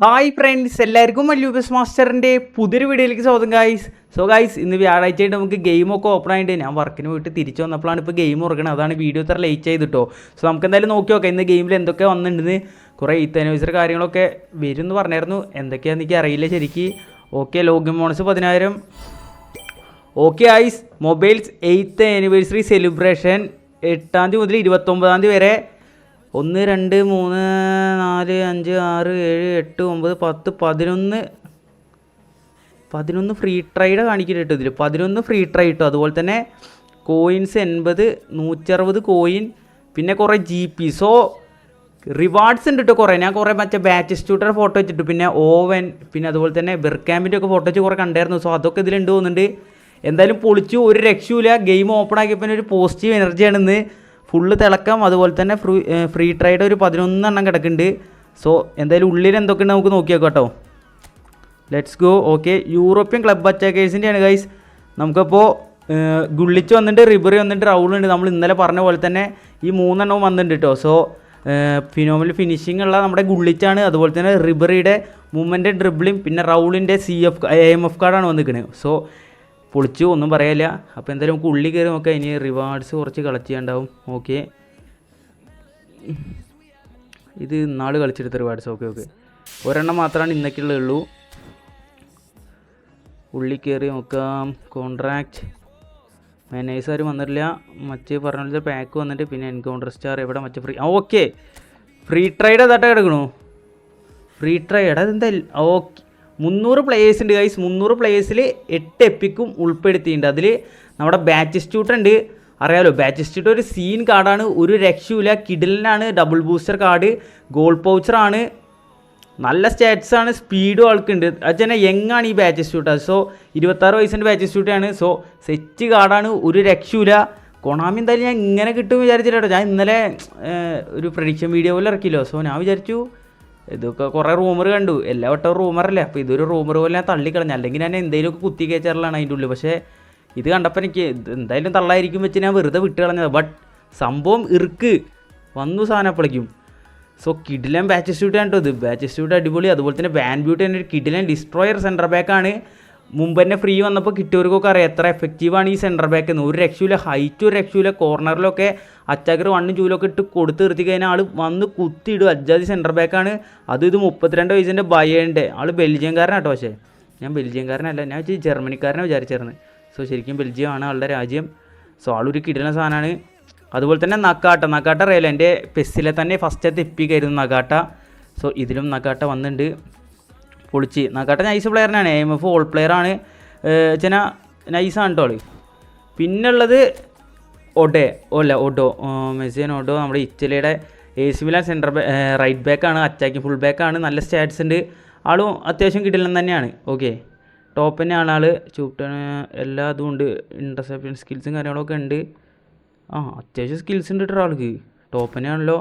Hi friends എല്ലാവർക്കും മല്യൂബസ് മാസ്റ്ററിന്റെ പുതിയൊരു വീഡിയോയിലേക്ക് സ്വാഗതം ഗായ്സ് സോ ഗായ്സ് ഇന്ന് വ്യാഴാഴ്ച ആയിട്ട് നമുക്ക് ഗെയിമൊക്കെ ഓപ്പൺ ആയിട്ട് ഞാൻ വർക്കിന് പോയിട്ട് തിരിച്ചു വന്നപ്പോഴാണ് ഇപ്പോൾ ഗെയിം ഉറങ്ങണത്. അതാണ് വീഡിയോ ഇത്ര ലേറ്റ് ചെയ്തിട്ടോ സോ നമുക്ക് എന്തായാലും നോക്കി നോക്കാം. ഇന്ന് ഗെയിമിൽ എന്തൊക്കെ വന്നിട്ടുണ്ടെന്ന് കുറേ ആനിവേഴ്സറി കാര്യങ്ങളൊക്കെ വരും എന്ന് പറഞ്ഞായിരുന്നു. എന്തൊക്കെയാണെന്ന് എനിക്ക് അറിയില്ല ശരിക്ക്. ഓക്കെ ലോഗിൻ ബോണസ് പതിനായിരം. Okay ice mobiles eighth anniversary celebration എട്ടാം തീയതി മുതൽ ഇരുപത്തൊമ്പതാം തീയതി വരെ ഒന്ന് രണ്ട് മൂന്ന് നാല് അഞ്ച് ആറ് ഏഴ് എട്ട് ഒമ്പത് പത്ത് പതിനൊന്ന്. പതിനൊന്ന് ഫ്രീ ട്രൈഡ് കാണിക്കുന്നുണ്ട് കേട്ടോ ഇതിൽ പതിനൊന്ന് ഫ്രീ ട്രൈ കിട്ടും. അതുപോലെ തന്നെ കോയിൻസ് എൺപത് നൂറ്ററുപത് കോയിൻ പിന്നെ കുറേ ജി പി. സോ റിവാർഡ്സ് ഉണ്ട് കേട്ടോ കുറേ. ഞാൻ കുറേ മറ്റേ ബാച്ച് ഇൻസ്റ്റിറ്റ്യൂട്ടറെ ഫോട്ടോ വെച്ചിട്ടു പിന്നെ ഓവൻ പിന്നെ അതുപോലെ തന്നെ ബെർക്യാമ്പിന്റെ ഒക്കെ ഫോട്ടോ വെച്ച് കുറേ കണ്ടായിരുന്നു. സോ അതൊക്കെ ഇതിലുണ്ട് തോന്നുന്നുണ്ട്. എന്തായാലും പൊളിച്ചു. ഒരു രക്ഷയില്ല ഗെയിം ഓപ്പൺ ആക്കിയപ്പോൾ ഒരു പോസിറ്റീവ് എനർജിയാണ് ഇന്ന് ഫുള്ള് തിളക്കം അതുപോലെ തന്നെ ഫ്രീ ഫ്രീ ട്രൈഡ് ഒരു പതിനൊന്നെണ്ണം കിടക്കുന്നുണ്ട്. സോ എന്തായാലും ഉള്ളിൽ എന്തൊക്കെയുണ്ട് നമുക്ക് നോക്കിയേക്കാം കേട്ടോ. Let's go okay European club അറ്റാക്കേഴ്സിന്റെയാണ് guys നമുക്കപ്പോൾ ഗുള്ളിച്ച് വന്നിട്ട് റിബറി വന്നിട്ട് റൗളുണ്ട് നമ്മൾ ഇന്നലെ പറഞ്ഞ പോലെ തന്നെ ഈ മൂന്നെണ്ണവും വന്നിട്ടുണ്ട് കേട്ടോ. സോ ഫിനോമിൽ ഫിനിഷിംഗ് ഉള്ള നമ്മുടെ ഗുള്ളിച്ചാണ്. അതുപോലെ തന്നെ റിബറിയുടെ മൂവ്മെന്റ് ഡ്രിബിളിങ് പിന്നെ റൗളിന്റെ C F A M F കാർഡാണ് വന്നിരിക്കുന്നത് സോ പൊളിച്ചു ഒന്നും പറയല്ല. അപ്പോൾ എന്തായാലും നമുക്ക് ഉള്ളി കയറി നോക്കാം. ഇനി റിവാർഡ്സ് കുറച്ച് കളക്ട് ചെയ്യാണ്ടാവും ഓക്കെ ഇത് നാൾ കളിച്ചെടുത്ത റിവാർഡ്സ് ഓക്കെ ഓക്കെ ഒരെണ്ണം മാത്രമാണ് ഇന്നൊക്കെയുള്ളേ ഉള്ളൂ. കയറി നോക്കാം. കോൺട്രാക്റ്റ് ആരും വന്നിട്ടില്ല. മറ്റ് പറഞ്ഞ പാക്ക് വന്നിട്ട് പിന്നെ എൻകൗണ്ടർ സ്റ്റാർ എവിടെ? മറ്റേ ഫ്രീ ഓക്കെ ഫ്രീ ട്രൈഡ് അതായിട്ട് കിടക്കണു? ഫ്രീ ട്രൈഡ് അതെന്താ ഓക്കെ മുന്നൂറ് പ്ലേയേഴ്സ് ഉണ്ട് ഗൈസ് മുന്നൂറ് പ്ലേയേഴ്സിൽ എട്ട് എപ്പിക്കും ഉൾപ്പെടുത്തിയിട്ടുണ്ട്. അതിൽ നമ്മുടെ ബാറ്റിസ്റ്റ്യൂട്ട് ഉണ്ട്. അറിയാലോ ബാറ്റിസ്റ്റ്യൂട്ട് ഒരു സീൻ കാർഡാണ് ഒരു രക്ഷയില്ല കിഡിലിനാണ് ഡബിൾ ബൂസ്റ്റർ കാർഡ് ഗോൾ പൗച്ചറാണ് നല്ല സ്റ്റാറ്റ്സ് ആണ് സ്പീഡും ആൾക്കുണ്ട്. അച്ഛനെ യങ്ങാണ് ഈ ബാച്ച് ഇൻസ്റ്റിറ്റ്യൂട്ട് സോ ഇരുപത്താറ് വയസ്സിന്റെ ഇൻസ്റ്റിറ്റ്യൂട്ട് സോ സെറ്റ് കാർഡാണ് ഒരു രക്ഷയില്ല കൊണാമി എന്തായാലും ഞാൻ ഇങ്ങനെ കിട്ടും വിചാരിച്ചില്ല കേട്ടോ. ഞാൻ ഇന്നലെ ഒരു പ്രഡിക്ഷൻ വീഡിയോ പോലെ ഇറക്കിയല്ലോ. സോ ഞാൻ വിചാരിച്ചു ഇതൊക്കെ കുറേ റൂമർ കണ്ടു. എല്ലാ വട്ടവും റൂമറല്ലേ അപ്പോൾ ഇതൊരു റൂമർ പോലെ ഞാൻ തള്ളിക്കളഞ്ഞു. അല്ലെങ്കിൽ ഞാൻ എന്തെങ്കിലുമൊക്കെ കുത്തി കയറ്റാറുള്ളതാണ് അതിന്റെ ഉള്ളിൽ. പക്ഷേ ഇത് കണ്ടപ്പോൾ എനിക്ക് എന്തായാലും തള്ളായിരിക്കും വെച്ച് ഞാൻ വെറുതെ വിട്ട് കളഞ്ഞത്. ബട്ട് സംഭവം ഇറുക്ക്. വന്നു സാധനം അപ്പോഴേക്കും സോ കിഡിലൻ ബാച്ച് സ്യൂട്ട് ആണ് കേട്ടോ ഇത്. ബാച്ച് സ്യൂട്ട് അടിപൊളി. അതുപോലെ തന്നെ വാൻ ബ്യൂട്ടി തന്നെ ഒരു കിഡിലൻ ഡിസ്ട്രോയർ സെന്റർ ബാക്കാണ് മുമ്പ് തന്നെ ഫ്രീ വന്നപ്പോൾ കിട്ടിയവർക്കൊക്കെ അറിയാം എത്ര എഫക്റ്റീവാണ് ഈ സെന്റർ ബാക്ക് എന്ന് ഒരു രക്ഷയില്ല ഹൈറ്റ് ഒരു രക്ഷയില്ല കോർണറിലൊക്കെ അറ്റാക്കർ വണ്ണും ചൂലൊക്കെ ഇട്ട് കൊടുത്ത് നിർത്തി കഴിഞ്ഞാൽ ആൾ വന്ന് കുത്തിയിടും. അജ്ജാദി സെന്റർ ബാക്കാണ് അതും ഇത് മുപ്പത്തിരണ്ട് വയസ്സിന്റെ ബയേന്റെ ആൾ ബെൽജിയംകാരനാട്ടോ പക്ഷേ. ഞാൻ ബെൽജിയംകാരനല്ല ഞാൻ വെച്ചാൽ ജർമ്മനിക്കാരനെ വിചാരിച്ചിരുന്നത് സോ ശരിക്കും ബെൽജിയമാണ് ആളുടെ രാജ്യം. സോ ആളൊരു കിടിലൻ സാധനമാണ് അതുപോലെ തന്നെ നക്കാട്ട നക്കാട്ട അറിയാലോ എന്റെ പെസ്സിലെ തന്നെ ഫസ്റ്റത്തെ എപ്പിക്കായിരുന്നു നക്കാട്ട സോ ഇതിലും നക്കാട്ട വന്നിട്ടുണ്ട് പൊളിച്ച്. നക്കാട്ട നൈസ് പ്ലെയറിനാണ് എം എഫ് ഓൾ പ്ലെയറാണ് ചെന നൈസാണ് കേട്ടോ ആൾ. പിന്നുള്ളത് ഒഡേ. ഓ അല്ല ഒഡോ മെസ്സിയൻ ഒഡോ. നമ്മുടെ ഇറ്റലിയുടെ A C Milan centre right ബാക്കാണ് attacking full ബാക്കാണ് നല്ല സ്റ്റാറ്റ്സ് ഉണ്ട് ആളും അത്യാവശ്യം കിട്ടില്ലെന്ന് തന്നെയാണ്. ഓക്കെ ടോപ്പ് തന്നെയാണ് ആൾ ചൂട്ട എല്ലാ ഇതും ഉണ്ട്. ഇന്റർസെപ്ഷൻ സ്കിൽസും കാര്യങ്ങളൊക്കെ ഉണ്ട്. ആ അത്യാവശ്യം സ്കിൽസ് ഉണ്ട് കേട്ടോ ആൾക്ക്. ടോപ്പ് തന്നെയാണല്ലോ.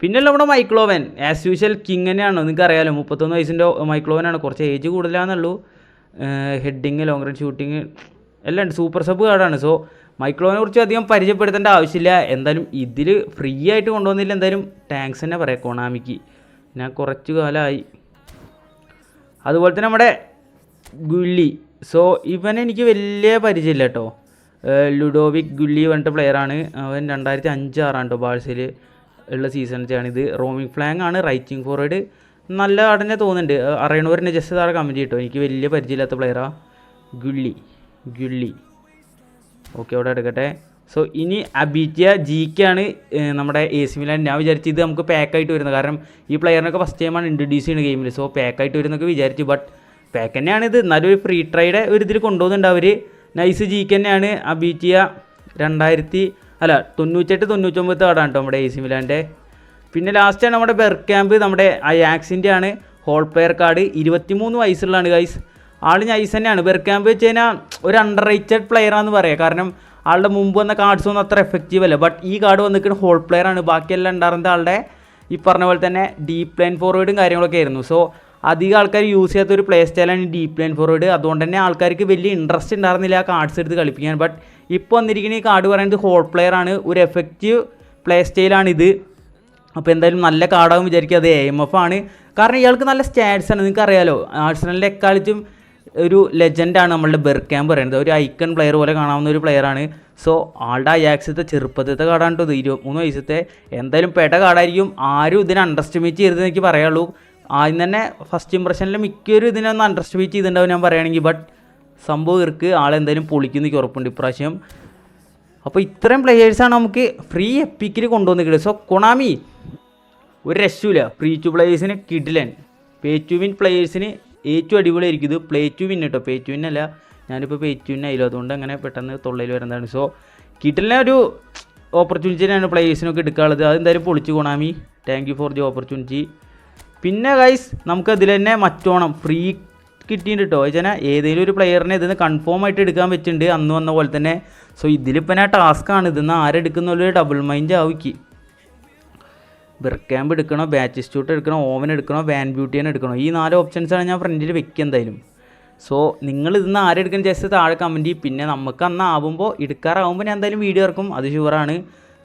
പിന്നെയുള്ള നമ്മുടെ മൈക്ലോവൻ ആസ് യൂഷ്വൽ കിങ് തന്നെയാണ്? നിങ്ങൾക്ക് അറിയാലോ മുപ്പത്തൊന്ന് വയസ്സിന്റെ മൈക്ലോവനാണ് കുറച്ച് ഏജ് കൂടുതലാണെന്നുള്ളൂ. ഹെഡിങ് ലോങ് റൺ ഷൂട്ടിങ് എല്ലാം ഉണ്ട്. സൂപ്പർ സബ് കാർഡാണ് സോ മൈക്ലോവിനെ കുറിച്ച് അധികം പരിചയപ്പെടുത്തേണ്ട ആവശ്യമില്ല. എന്തായാലും ഇതിൽ ഫ്രീ ആയിട്ട് കൊണ്ടുവന്നില്ല. എന്തായാലും ടാങ്ക്സ് തന്നെ പറയാം കൊണാമിക്ക് ഞാൻ കുറച്ച് കാലമായി അതുപോലെ തന്നെ നമ്മുടെ ഗുല്ലി സോ ഇവനെ എനിക്ക് വലിയ പരിചയമില്ല കേട്ടോ. ലുഡോവിക് ഗുല്ലി പറഞ്ഞിട്ട് പ്ലെയറാണ് അവൻ രണ്ടായിരത്തി അഞ്ച് ആറാണ് കേട്ടോ ബാഴ്സയിൽ ഉള്ള സീസൺസാണിത് റോമിങ് ഫ്ലാങ് ആണ് റൈറ്റിംഗ് ഫോർവേഡ്. നല്ല ആടനെ തോന്നുന്നുണ്ട്. അറിയണവരെന്നെ ജസ്റ്റ് താഴെ കമന്റ് കിട്ടും എനിക്ക് വലിയ പരിചയമില്ലാത്ത പ്ലെയറാണ് ഗുള്ളി. ഗുള്ളി. ഓക്കെ അവിടെ എടുക്കട്ടെ. സോ ഇനി അബീറ്റിയ ജി ആണ് നമ്മുടെ എ സി മിലാൻ ഞാൻ വിചാരിച്ചു ഇത് നമുക്ക് പാക്കായിട്ട് വരുന്നത്. കാരണം ഈ പ്ലെയറിനൊക്കെ ഫസ്റ്റ് ടൈമാണ് ഇൻട്രൊഡ്യൂസ് ചെയ്യുന്നത് ഗെയിമിൽ സോ പാക്കായിട്ട് വരുന്നൊക്കെ വിചാരിച്ചു. ബട്ട് പാക്ക് തന്നെയാണ് ഇത്. എന്നാലും ഒരു ഫ്രീ ട്രൈഡ് ഒരു ഇതിൽ കൊണ്ടുപോകുന്നുണ്ട് അവർ നൈസ് ജി തന്നെയാണ് അബീറ്റിയ രണ്ടായിരത്തി അല്ല തൊണ്ണൂറ്റെട്ട് തൊണ്ണൂറ്റൊമ്പത് കാർഡാണ് കേട്ടോ നമ്മുടെ എ സി മിലാന്റെ പിന്നെ ലാസ്റ്റാണ് നമ്മുടെ ബെർക്യാമ്പ് നമ്മുടെ അയാക്സിന്റെ ആണ്. ഹോൾ പ്ലെയർ കാർഡ് ഇരുപത്തിമൂന്ന് വയസ്സുള്ളതാണ് ഗൈസ് ആൾ നൈസ് തന്നെയാണ്. ബെർക്യാമ്പ് വെച്ച് കഴിഞ്ഞാൽ ഒരു അണ്ടർ റേറ്റഡ് പ്ലെയറാണെന്ന് പറയാം. കാരണം ആളുടെ മുമ്പ് വന്ന കാർഡ്സ് ഒന്നും അത്ര എഫക്റ്റീവ് അല്ല. ബട്ട് ഈ കാർഡ് വന്നിരിക്കുന്ന ഹോൾ പ്ലെയർ ആണ്. ബാക്കിയെല്ലാം ഉണ്ടാകുന്നത് ആളുടെ ഈ പറഞ്ഞ പോലെ തന്നെ ഡീപ്പ് ലൈൻ ഫോർവേഡും കാര്യങ്ങളൊക്കെ ആയിരുന്നു. സോ അധികം ആൾക്കാർ യൂസ് ചെയ്യാത്ത ഒരു പ്ലേ സ്റ്റൈലാണ് ഡീപ്പ് ലൈൻ ഫോർവേഡ് അതുകൊണ്ട് തന്നെ ആൾക്കാർക്ക് വലിയ ഇൻട്രസ്റ്റ് ഉണ്ടായിരുന്നില്ല ആ കാർഡ്സ് എടുത്ത് കളിപ്പിക്കാൻ. ബട്ട് ഇപ്പോൾ വന്നിരിക്കുന്ന ഈ കാർഡ് പറയുന്നത് ഹോൾ പ്ലെയർ ആണ്. ഒരു എഫക്റ്റീവ് പ്ലേ സ്റ്റൈലാണിത് അപ്പോൾ എന്തായാലും നല്ല കാർഡാകും വിചാരിക്കുക. അത് എ എം എഫ് ആണ്. കാരണം ഇയാൾക്ക് നല്ല സ്റ്റാറ്റ്സ് ആണ്. നിങ്ങൾക്ക് അറിയാലോ ആഴ്സണലിന്റെ എക്കാലത്തും ഒരു ലെജൻഡാണ് നമ്മളുടെ ബെർക്കാൻ പറയുന്നത്. ഒരു ഐക്കൺ പ്ലെയർ പോലെ കാണാവുന്ന ഒരു പ്ലെയറാണ് സോ ആളുടെ അയാക്സത്തെ ചെറുപ്പത്തിലത്തെ കാർഡാണ് ഇത്. ഇരുപത്തിമൂന്ന് വയസ്സത്തെ. എന്തായാലും പെട്ട കാർഡായിരിക്കും ആരും ഇതിനെ അണ്ടർസ്റ്റിമേറ്റ് ചെയ്തത് എനിക്ക് പറയുള്ളൂ ആദ്യം തന്നെ ഫസ്റ്റ് ഇംപ്രഷനിൽ മിക്കവരും ഇതിനെ ഒന്ന് അണ്ടർസ്റ്റിമേറ്റ് ചെയ്തിട്ടുണ്ടാവും ഞാൻ പറയുകയാണെങ്കിൽ. ബട്ട് സംഭവം ഇവർക്ക് ആളെന്തായാലും പൊളിക്കുന്ന എനിക്ക് ഉറപ്പുണ്ട്. ഇപ്രാവശ്യം അപ്പോൾ ഇത്രയും പ്ലെയേഴ്സാണ് നമുക്ക് ഫ്രീ എപ്പിക്കിൽ കൊണ്ടുവന്നിരിക്കുന്നത്. സോ കൊണാമി ഒരു രക്ഷയില്ല ഫ്രീ ടു പ്ലേയേഴ്സിന് കിഡിലൻ പേ ടു വിൻ പ്ലേയേഴ്സിന് ഏറ്റവും അടിപൊളിയായിരിക്കും ഇത്. പ്ലേ ടു വിൻ കേട്ടോ പേ ടു വിൻ അല്ല. ഞാനിപ്പോൾ പേ ടു വിൻ ആയില്ലോ അതുകൊണ്ട് അങ്ങനെ പെട്ടെന്ന് തൊള്ളയിൽ വരുന്നതാണ്. സോ കിഡിലിനെ ഒരു ഓപ്പർച്യൂണിറ്റിയാണ് പ്ലേയേഴ്സിനൊക്കെ എടുക്കാനുള്ളത്. അതെന്തായാലും പൊളിച്ചു Konami thank you for the opportunity പിന്നെ ഗൈസ് നമുക്കതിൽ തന്നെ മറ്റോണം. ഫ്രീ കിട്ടിയിട്ടുണ്ട്. കേട്ടോ വെച്ചാൽ ഏതെങ്കിലും ഒരു പ്ലെയറിനെ ഇതിന് കൺഫേം ആയിട്ട് എടുക്കാൻ പറ്റുന്നുണ്ട് അന്ന് വന്ന പോലെ തന്നെ. സോ ഇതിലിപ്പോൾ ഞാൻ ടാസ്ക്കാണ് ഇതിന്ന് ആരെടുക്കുന്ന ഡബിൾ മൈൻഡ് ആവിക്ക്. ക്യാമ്പ് എടുക്കണോ ബാച്ച് സ്റ്റൂട്ട് എടുക്കണോ ഓവൻ എടുക്കണോ വാൻ ബ്യൂട്ടി ബ്യൂട്ടിയൻ എടുക്കണോ? ഈ നാല് ഓപ്ഷൻസാണ് ഞാൻ ഫ്രണ്ടിൽ വെക്കുക എന്തായാലും. സോ നിങ്ങൾ ഇതിന്ന് ആരെടുക്കണം ജസ്റ്റ് താഴെ കമന്റ് ചെയ്യും. പിന്നെ നമുക്ക് അന്ന് ആവുമ്പോൾ എടുക്കാറാവുമ്പോൾ ഞാൻ എന്തായാലും വീഡിയോ ഇറക്കും. അത് ഷുവറാണ്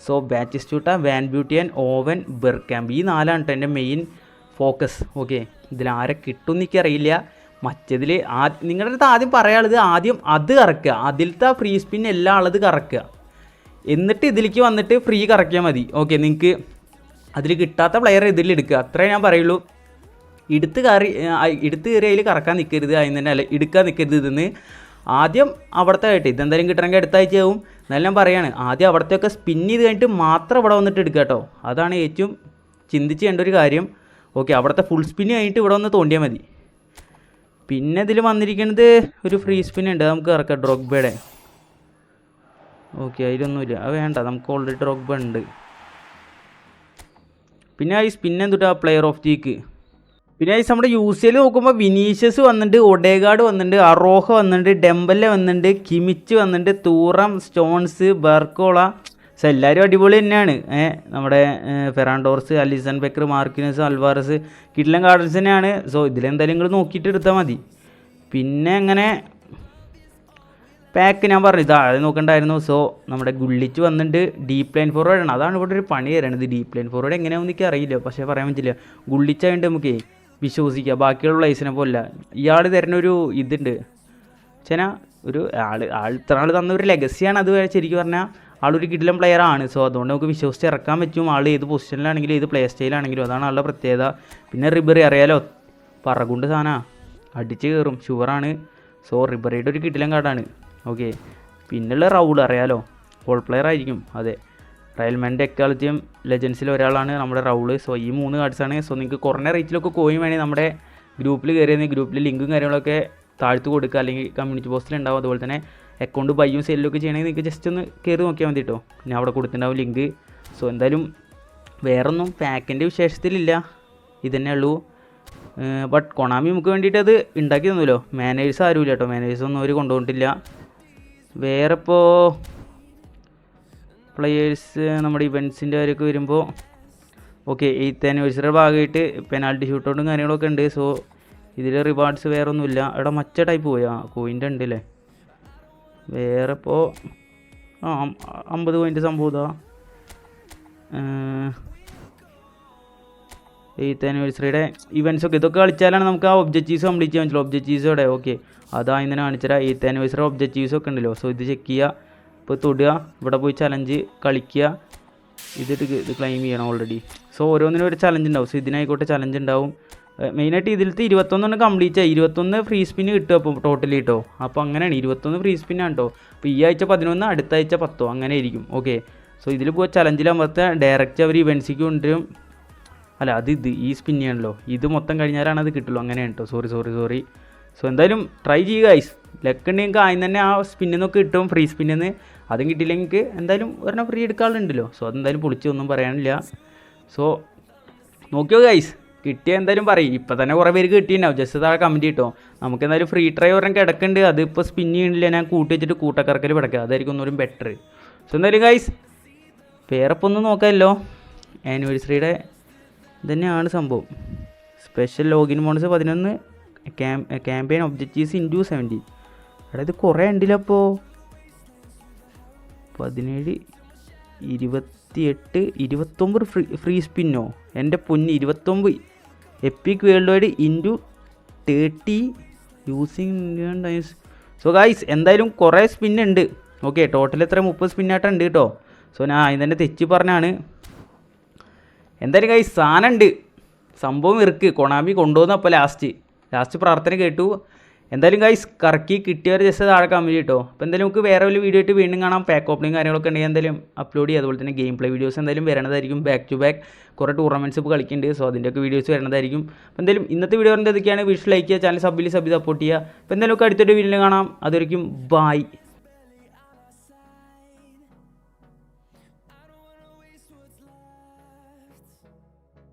so Batistuta Van Buyten ക്യാമ്പ് ഈ നാലാണ് കേട്ടോ എന്റെ മെയിൻ ഫോക്കസ് ഓക്കെ ഇതിൽ ആരെ കിട്ടും എനിക്കറിയില്ല. മറ്റേതിൽ ആ നിങ്ങളുടെ അടുത്ത് ആദ്യം പറയാനുള്ളത് ആദ്യം അത് കറക്കുക. അതിലത്തെ ഫ്രീ സ്പിൻ എല്ലാം ഉള്ളത് കറക്കുക. എന്നിട്ട് ഇതിലേക്ക് വന്നിട്ട് ഫ്രീ കറക്കിയാൽ മതി. ഓക്കെ നിങ്ങൾക്ക് അതിൽ കിട്ടാത്ത പ്ലെയർ ഇതിൽ എടുക്കുക. അത്രേ ഞാൻ പറയുള്ളൂ. എടുത്ത് കയറി എടുത്ത് കയറി അതിൽ കറക്കാൻ നിൽക്കരുത് അതിന് തന്നെ അല്ല എടുക്കാൻ നിൽക്കരുത് ഇതെന്ന് ആദ്യം അവിടുത്തെ ആയിട്ട് ഇതെന്തായാലും കിട്ടണമെങ്കിൽ അടുത്ത ആഴ്ച ആവും. എന്നാലും ഞാൻ പറയാണ് ആദ്യം അവിടത്തെയൊക്കെ സ്പിൻ ചെയ്ത് കഴിഞ്ഞിട്ട് മാത്രം ഇവിടെ വന്നിട്ട് എടുക്കുക കേട്ടോ. അതാണ് ഏറ്റവും ചിന്തിച്ച് ഒരു കാര്യം. ഓക്കെ അവിടുത്തെ ഫുൾ സ്പിൻ കഴിഞ്ഞിട്ട് ഇവിടെ വന്ന് തോണ്ടിയാൽ മതി. പിന്നെ ഇതിൽ വന്നിരിക്കുന്നത് ഒരു ഫ്രീ സ്പിൻ ഉണ്ട്. നമുക്ക് ഇറക്കാം. ഡ്രോഗ്ബയുടെ. ഓക്കെ അതിലൊന്നുമില്ല. അത് വേണ്ട. നമുക്ക് ഓൾറെഡി ഡ്രോഗ്ബ ഉണ്ട്. പിന്നെ ഐസ് പിന്നെ എന്തുട്ടാ? പ്ലെയർ ഓഫ് ദീക്ക് പിന്നെ ഈ നമ്മുടെ യു സി എൽ നോക്കുമ്പോൾ വിനീഷ്യസ് വന്നിട്ടുണ്ട് ഒഡേഗാർഡ് വന്നിട്ടുണ്ട് അറോഹ വന്നിട്ടുണ്ട് ഡെമ്പല്ലെ വന്നിട്ടുണ്ട് കിമിച്ച് വന്നിട്ടുണ്ട് തൂറം സ്റ്റോൺസ് ബർക്കോള സോ എല്ലാവരും അടിപൊളി തന്നെയാണ്. നമ്മുടെ ഫെറാൻഡോർസ് അലിസൺ ബെക്കർ മാർക്കിനസ് അൽവാറസ് കിഡ്ലൻ ഗാർഡൻസ് തന്നെയാണ്. സോ ഇതിലെന്തായാലും നിങ്ങൾ നോക്കിയിട്ട് എടുത്താൽ മതി. പിന്നെ അങ്ങനെ പാക്ക് ഞാൻ പറഞ്ഞു ആദ്യം നോക്കണ്ടായിരുന്നു. സോ നമ്മുടെ ഗുള്ളിച്ച് വന്നിട്ട് ഡീപ്പ് ലൈൻ ഫോർവേഡ് ആണ്. അതാണ് ഇവിടെ ഒരു പണി തരണത്. ഡീപ്പ് ലൈൻ ഫോർവേഡ് എങ്ങനെയാണെന്ന് എനിക്ക് അറിയില്ല. പക്ഷേ പറയാൻ പറ്റില്ല. ഗുള്ളിച്ചായതുകൊണ്ട് നമുക്ക് വിശ്വസിക്കുക ബാക്കിയുള്ള പ്ലേസിനെ പോലല്ല ഇയാൾ തരുന്ന ഒരു ഇതുണ്ട്. ചേന ഒരു ആൾ ആൾ ഇത്ര ആൾ തന്ന ഒരു ലെഗസിയാണ് അത് ശരിക്കും പറഞ്ഞാൽ ആളൊരു കിടിലം പ്ലെയർ ആണ്. സോ അതുകൊണ്ട് നമുക്ക് വിശ്വസിച്ച് ഇറക്കാൻ പറ്റും. ആൾ ഏത് പൊസിഷനിലാണെങ്കിലും ഏത് പ്ലേ സ്റ്റൈലാണെങ്കിലും അതാണ് ആളുടെ പ്രത്യേകത. പിന്നെ റിബറി അറിയാലോ? പറകുണ്ട് സാധന അടിച്ച് കയറും ഷുവറാണ് സോ റിബറിയുടെ ഒരു കിടിലം കാർഡാണ് ഓക്കെ പിന്നെയുള്ള റൗൾ അറിയാലോ? ഹോൾ പ്ലെയർ ആയിരിക്കും. അതെ. റയൽമാന്റെ എക്കാലത്തെയും ലെജൻസിൽ ഒരാളാണ് നമ്മുടെ റൗൾ സോ ഈ മൂന്ന് കാർഡ്സാണ് സോ നിങ്ങൾക്ക് കുറഞ്ഞ റേറ്റിലൊക്കെ കോയിൻ വേണമെങ്കിൽ നമ്മുടെ ഗ്രൂപ്പിൽ കയറിയെന്ന് ഗ്രൂപ്പിൽ ലിങ്കും കാര്യങ്ങളൊക്കെ താഴ്ത്തു കൊടുക്കുക. അല്ലെങ്കിൽ കമ്മ്യൂണിറ്റി പോസ്റ്റിൽ ഉണ്ടാവും. അതുപോലെ തന്നെ അക്കൗണ്ട് ബൈയും സെല്ലും ഒക്കെ ചെയ്യണമെങ്കിൽ നിങ്ങൾക്ക് ജസ്റ്റ് ഒന്ന് കയറി നോക്കിയാൽ മതി കേട്ടോ ഞാൻ അവിടെ കൊടുത്തിട്ടുണ്ടാവും ലിങ്ക് സോ എന്തായാലും വേറൊന്നും പാക്കിന്റെ വിശേഷത്തിലില്ല. ഇതന്നെ ഉള്ളൂ. ബട്ട് കൊണാമി നമുക്ക് വേണ്ടിയിട്ട് അത് ഉണ്ടാക്കി തന്നല്ലോ. മാനേജേഴ്സ് ആരുമില്ല കേട്ടോ മാനേജേഴ്സ് ഒന്നും അവർ കൊണ്ടുപോയിട്ടില്ല വേറെ ഇപ്പോൾ പ്ലെയേഴ്സ് നമ്മുടെ ഇവൻസിന്റെ കാര്യമൊക്കെ വരുമ്പോൾ ഓക്കെ എയ്ത്ത് ആനിവേഴ്സറിയുടെ ഭാഗമായിട്ട് പെനാൽറ്റി ഷൂട്ടൗട്ടും കാര്യങ്ങളൊക്കെ ഉണ്ട്. സോ ഇതിൽ റിവാർഡ്സ് വേറെ ഒന്നുമില്ല അവിടെ മച്ച ടൈപ്പ് പോയാൽ ആ കോയിന്റെ ഉണ്ട് അല്ലേ വേറെ ഇപ്പോൾ ആ അമ്പത് പോയിന്റ് സംഭവം ഇതാ. എയ്ത്ത് ആനിവേഴ്സറിയുടെ ഇവൻസ് ഒക്കെ. ഇതൊക്കെ കളിച്ചാലാണ് നമുക്ക് ആ ഒബ്ജക്റ്റീവ്സ് കംപ്ലീറ്റ് ചെയ്യാൻ പറ്റുള്ളൂ. ഒബ്ജക്റ്റീവ്സോടെ ഓക്കെ അതാ ഇങ്ങനെ കാണിച്ചുതരാം എയ്ത്ത് ആനിവേഴ്സറി ഒബ്ജക്റ്റീവ്സ് ഒക്കെ ഉണ്ടല്ലോ. സോ ഇത് ചെക്ക് ചെയ്യുക ഇപ്പോൾ തൊടുക. ഇവിടെ പോയി ചലഞ്ച് കളിക്കുക. ഇതിട്ട് ഇത് ക്ലെയിം ചെയ്യണം ഓൾറെഡി സോ ഓരോന്നിനും ഒരു ചലഞ്ച് ഉണ്ടാവും. സോ ഇതിനായിക്കോട്ടെ ചലഞ്ച് ഉണ്ടാവും. മെയിനായിട്ട് ഇതിലത്തെ ഇരുപത്തൊന്നെണ്ണം കംപ്ലീറ്റ് ആയി. ഇരുപത്തൊന്ന് ഫ്രീ സ്പിന്ന് കിട്ടും അപ്പോൾ ടോട്ടലി കേട്ടോ അപ്പോൾ അങ്ങനെയാണ്. ഇരുപത്തൊന്ന് ഫ്രീ സ്പിന്നാണ് കേട്ടോ അപ്പോൾ ഈ ആഴ്ച പതിനൊന്ന് അടുത്ത ആഴ്ച പത്തോ. അങ്ങനെ ആയിരിക്കും. ഓക്കെ സോ ഇതിൽ പോയി ചലഞ്ചിലാകുമ്പോഴത്തെ ഡയറക്റ്റ് അവർ ഇവൻസിക്ക് കൊണ്ടുവരും അല്ല അത് ഇത് ഈ സ്പിന്നാണല്ലോ ഇത് മൊത്തം കഴിഞ്ഞാലാണ് അത് കിട്ടുള്ളൂ. അങ്ങനെയാണ് കേട്ടോ സോറി സോറി സോറി സോ എന്തായാലും ട്രൈ ചെയ്യുക ഐസ് ലക്ക് ഉണ്ടെങ്കിൽ ആദ്യം തന്നെ ആ സ്പിന്നിൽ നിന്നൊക്കെ കിട്ടും. ഫ്രീ സ്പിന്നിൽ നിന്ന് അതും കിട്ടിയില്ലെങ്കിൽ എന്തായാലും ഒരെണ്ണം ഫ്രീ എടുക്കാറുണ്ടല്ലോ സോ അതെന്തായാലും പൊളിച്ചൊന്നും പറയാനില്ല. സോ നോക്കിയോ ഗൈസ് കിട്ടിയ എന്തായാലും പറയും. ഇപ്പം തന്നെ കുറേ പേർക്ക് കിട്ടിയിട്ടുണ്ടാവും ജസ്റ്റ് താഴെ കമന്റ് കിട്ടോ നമുക്ക് എന്തായാലും ഫ്രീ ട്രൈ ഒരെണ്ണം കിടക്കുന്നുണ്ട് അതിപ്പോൾ സ്പിൻ ചെയ്യണില്ല. ഞാൻ കൂട്ടി വെച്ചിട്ട് കൂട്ടക്കറക്കൽ പിടക്കുക അതായിരിക്കും ഒന്നും ബെറ്റർ സോ എന്തായാലും ഗൈസ് പേരപ്പം ഒന്നും നോക്കാമല്ലോ ആനിവേഴ്സറിയുടെ തന്നെയാണ് സംഭവം. സ്പെഷ്യൽ ലോഗിൻ ബോണസ് പതിനൊന്ന്. Cam campaign objectives into seventy എടാ ഇത് കുറേ ഉണ്ടല്ലോ അപ്പോൾ പതിനേഴ് ഇരുപത്തി ഇരുപത്തി എട്ട് ഇരുപത്തൊമ്പത് ഫ്രീ ഫ്രീ സ്പിന്നോ എന്റെ പൊന്ന് ഇരുപത്തൊമ്പത് epic world wide into thirty using times so guys എന്തായാലും കുറേ സ്പിന്നുണ്ട് ഓക്കെ ടോട്ടൽ എത്ര? മുപ്പത് സ്പിന്നായിട്ടാണ് ഉണ്ട് കേട്ടോ സോ ഞാൻ അതിന് തന്നെ തെറ്റി പറഞ്ഞാണ്. എന്തായാലും ഗൈസ് സാധനം ഉണ്ട്. സംഭവം ഇറുക്ക് കൊണാമി കൊണ്ടുവന്നപ്പോൾ ലാസ്റ്റ് ലാസ്റ്റ് പ്രാർത്ഥന കേട്ടു. എന്തായാലും ഗൈസ് കറക്കി കിട്ടിയവർ ജസ്റ്റ് താഴെ കമന്റ് കിട്ടോ അപ്പോൾ എന്തായാലും നമുക്ക് വേറെ ഒരു വീഡിയോ ആയിട്ട് വീണ്ടും കാണാം. പാക്ക് ഓപ്പണിങ് കാര്യങ്ങളൊക്കെ ഉണ്ടെങ്കിൽ എന്തായാലും അപ്ലോഡ് ചെയ്യുക. അതുപോലെ തന്നെ ഗെയിം പ്ലേ വീഡിയോസ് എന്തായാലും വരണതായിരിക്കും. ബാക്ക് ടു ബാക്ക് കുറേ ടൂർണമെന്റ്സ് ഇപ്പോൾ കളിക്കുന്നുണ്ട്. സോ അതിന്റെയൊക്കെ വീഡിയോസ് വരണതായിരിക്കും. അപ്പോൾ എന്തായാലും ഇന്നത്തെ വീഡിയോ എന്തൊക്കെയാണ് വിഷ് ലൈക്ക് ചെയ്യുക. ചാനൽ സബ്ബിൽ സബ്ബി സപ്പോർട്ട് ചെയ്യുക. അപ്പോൾ എന്തായാലും ഒക്കെ അടുത്തൊരു വീഡിയോ കാണാം. അതൊരിക്കും ബായ്